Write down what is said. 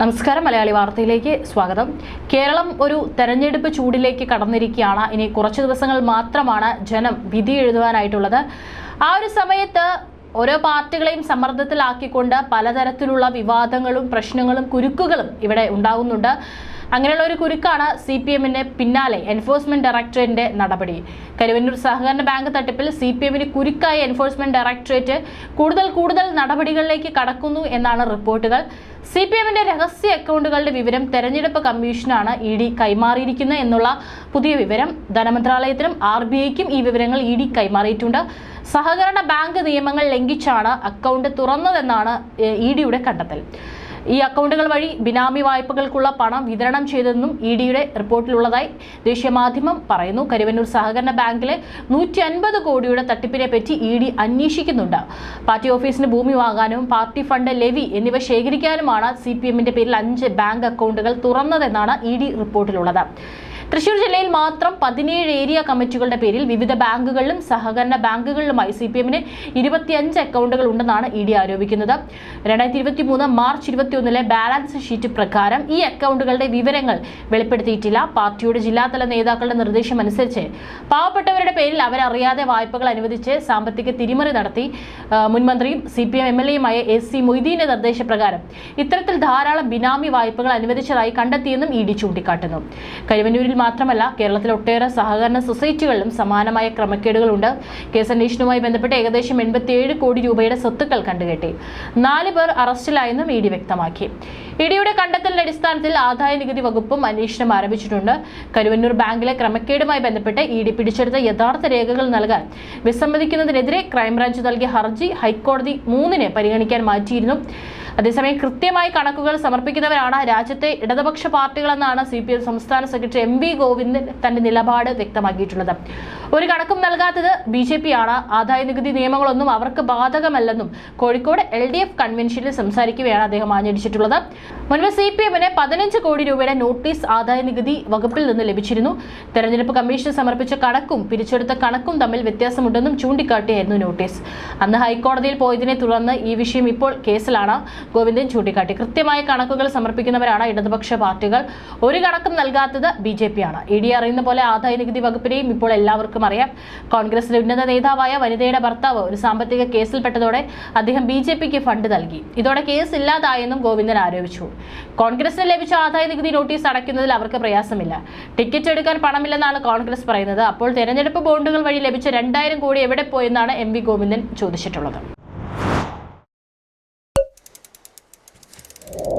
നമസ്കാരം മലയാളി വാർത്തയിലേക്ക് സ്വാഗതം. കേരളം ഒരു തെരഞ്ഞെടുപ്പ് ചൂടിലേക്ക് കടന്നിരിക്കുകയാണ്. ഇനി കുറച്ച് ദിവസങ്ങൾ മാത്രമാണ് ജനം വിധി എഴുതുവാനായിട്ടുള്ളത്. ആ ഒരു സമയത്ത് ഓരോ പാർട്ടികളെയും സമ്മർദ്ദത്തിലാക്കിക്കൊണ്ട് പലതരത്തിലുള്ള വിവാദങ്ങളും പ്രശ്നങ്ങളും കുരുക്കുകളും ഇവിടെ ഉണ്ടാകുന്നുണ്ട്. അങ്ങനെയുള്ള ഒരു കുരുക്കാണ് സി പി എമ്മിന് പിന്നാലെ എൻഫോഴ്സ്മെന്റ് ഡയറക്ടറേറ്റിന്റെ നടപടി. കരുവന്നൂർ സഹകരണ ബാങ്ക് തട്ടിപ്പിൽ സി പി എമ്മിന് കുരുക്കായി എൻഫോഴ്സ്മെന്റ് ഡയറക്ടറേറ്റ് കൂടുതൽ കൂടുതൽ നടപടികളിലേക്ക് കടക്കുന്നു എന്നാണ് റിപ്പോർട്ടുകൾ. സി പി എമ്മിന്റെ രഹസ്യ അക്കൗണ്ടുകളുടെ വിവരം തെരഞ്ഞെടുപ്പ് കമ്മീഷനാണ് ഇ ഡി കൈമാറിയിരിക്കുന്നത് എന്നുള്ള പുതിയ വിവരം. ധനമന്ത്രാലയത്തിനും ആർ ബി ഐക്കും ഈ വിവരങ്ങൾ ഇ ഡി കൈമാറിയിട്ടുണ്ട്. സഹകരണ ബാങ്ക് നിയമങ്ങൾ ലംഘിച്ചാണ് അക്കൗണ്ട് തുറന്നതെന്നാണ് ഇ ഡിയുടെ കണ്ടെത്തൽ. ഈ അക്കൗണ്ടുകൾ വഴി ബിനാമി വായ്പകൾക്കുള്ള പണം വിതരണം ചെയ്തതെന്നും ഇ ഡിയുടെ റിപ്പോർട്ടിലുള്ളതായി ദേശീയ മാധ്യമം പറയുന്നു. കരുവന്നൂർ സഹകരണ ബാങ്കിലെ നൂറ്റി അൻപത് കോടിയുടെ തട്ടിപ്പിനെ പറ്റി ഇ ഡി അന്വേഷിക്കുന്നുണ്ട്. പാർട്ടി ഓഫീസിന് ഭൂമി വാങ്ങാനും പാർട്ടി ഫണ്ട് ലെവി എന്നിവ ശേഖരിക്കാനുമാണ് സി പി എമ്മിന്റെ പേരിൽ അഞ്ച് ബാങ്ക് അക്കൗണ്ടുകൾ തുറന്നതെന്നാണ് ഇ ഡി റിപ്പോർട്ടിലുള്ളത്. തൃശൂർ ജില്ലയിൽ മാത്രം പതിനേഴ് ഏരിയ കമ്മിറ്റികളുടെ പേരിൽ വിവിധ ബാങ്കുകളിലും സഹകരണ ബാങ്കുകളിലുമായി സി പി എമ്മിന് ഇരുപത്തിയഞ്ച് അക്കൗണ്ടുകൾ ഉണ്ടെന്നാണ് ഇ ഡി ആരോപിക്കുന്നത്. രണ്ടായിരത്തി ഇരുപത്തി മൂന്ന് മാർച്ച് ഇരുപത്തിയൊന്നിലെ ബാലൻസ് ഷീറ്റ് പ്രകാരം ഈ അക്കൗണ്ടുകളുടെ വിവരങ്ങൾ വെളിപ്പെടുത്തിയിട്ടില്ല. പാർട്ടിയുടെ ജില്ലാതല നേതാക്കളുടെ നിർദ്ദേശം അനുസരിച്ച് പാവപ്പെട്ടവരുടെ പേരിൽ അവരറിയാതെ വായ്പകൾ അനുവദിച്ച് സാമ്പത്തിക തിരിമറി നടത്തി. മുൻമന്ത്രിയും C P M M L എയുമായ S C മൊയ്തീന്റെ നിർദ്ദേശപ്രകാരം ഇത്തരത്തിൽ ധാരാളം ബിനാമി വായ്പകൾ അനുവദിച്ചതായി കണ്ടെത്തിയെന്നും ഇ ഡി ചൂണ്ടിക്കാട്ടുന്നു. കരുവന്നൂരിൽ മാത്രമല്ല കേരളത്തിലെ ഒട്ടേറെ സഹകരണ സൊസൈറ്റികളിലും സമാനമായ ക്രമക്കേടുകളുണ്ട്. കേസ് അന്വേഷണവുമായി ബന്ധപ്പെട്ട് ഏകദേശം എൺപത്തിയേഴ് കോടി രൂപയുടെ സ്വത്തുക്കൾ കണ്ടുകെട്ടി. നാല് പേർ അറസ്റ്റിലായെന്നും ഇ ഡി വ്യക്തമാക്കി. ഇഡിയുടെ കണ്ടെത്തലിന്റെ അടിസ്ഥാനത്തിൽ ആദായ നികുതി വകുപ്പും അന്വേഷണം ആരംഭിച്ചിട്ടുണ്ട്. കരുവന്നൂർ ബാങ്കിലെ ക്രമക്കേടുമായി ബന്ധപ്പെട്ട് ഇ ഡി പിടിച്ചെടുത്ത യഥാർത്ഥ രേഖകൾ നൽകാൻ വിസമ്മതിക്കുന്നതിനെതിരെ ക്രൈംബ്രാഞ്ച് നൽകിയ ഹർജി ഹൈക്കോടതി മൂന്നിന് പരിഗണിക്കാൻ മാറ്റിയിരുന്നു. അതേസമയം കൃത്യമായി കണക്കുകൾ സമർപ്പിക്കുന്നവരാണ് രാജ്യത്തെ ഇടതുപക്ഷ പാർട്ടികളെന്നാണ് സി പി എം സംസ്ഥാന സെക്രട്ടറി എം വി ഗോവിന്ദൻ തന്റെ നിലപാട് വ്യക്തമാക്കിയിട്ടുള്ളത്. ഒരു കണക്കും നൽകാത്തത് ബി ജെ പി ആണ്. ആദായ നികുതി നിയമങ്ങളൊന്നും അവർക്ക് ബാധകമല്ലെന്നും കോഴിക്കോട് എൽ ഡി എഫ് കൺവെൻഷനിൽ സംസാരിക്കുകയാണ് അദ്ദേഹം ആഞ്ഞടിച്ചിട്ടുള്ളത്. മുൻപ് സി പി എമ്മിന് പതിനഞ്ച് കോടി രൂപയുടെ നോട്ടീസ് ആദായ നികുതി വകുപ്പിൽ നിന്ന് ലഭിച്ചിരുന്നു. തെരഞ്ഞെടുപ്പ് കമ്മീഷൻ സമർപ്പിച്ച കണക്കും പിരിച്ചെടുത്ത കണക്കും തമ്മിൽ വ്യത്യാസമുണ്ടെന്നും ചൂണ്ടിക്കാട്ടിയായിരുന്നു നോട്ടീസ്. അന്ന് ഹൈക്കോടതിയിൽ പോയതിനെ തുടർന്ന് ഈ വിഷയം ഇപ്പോൾ കേസിലാണ്. ഗോവിന്ദൻ ചൂണ്ടിക്കാട്ടി. കൃത്യമായ കണക്കുകൾ സമർപ്പിക്കുന്നവരാണ് ഇടതുപക്ഷ പാർട്ടികൾ. ഒരു കണക്കും നൽകാത്തത് ബി ജെ പി ആണ് ഇ ഡി അറിയുന്ന പോലെ ആദായ നികുതി വകുപ്പിനെയും ഇപ്പോൾ എല്ലാവർക്കും അറിയാം. കോൺഗ്രസിലെ ഉന്നത നേതാവായ വനിതയുടെ ഭർത്താവ് ഒരു സാമ്പത്തിക കേസിൽപ്പെട്ടതോടെ അദ്ദേഹം ബി ജെ പിക്ക് ഫണ്ട് നൽകി. ഇതോടെ കേസ് ഇല്ലാതായെന്നും ഗോവിന്ദൻ ആരോപിച്ചു. കോൺഗ്രസിന് ലഭിച്ച ആദായ നികുതി നോട്ടീസ് അടയ്ക്കുന്നതിൽ അവർക്ക് പ്രയാസമില്ല. ടിക്കറ്റ് എടുക്കാൻ പണമില്ലെന്നാണ് കോൺഗ്രസ് പറയുന്നത്. അപ്പോൾ തെരഞ്ഞെടുപ്പ് ബോണ്ടുകൾ വഴി ലഭിച്ച രണ്ടായിരം കോടി എവിടെ പോയെന്നാണ് എം വി ഗോവിന്ദൻ ചോദിച്ചിട്ടുള്ളത്. you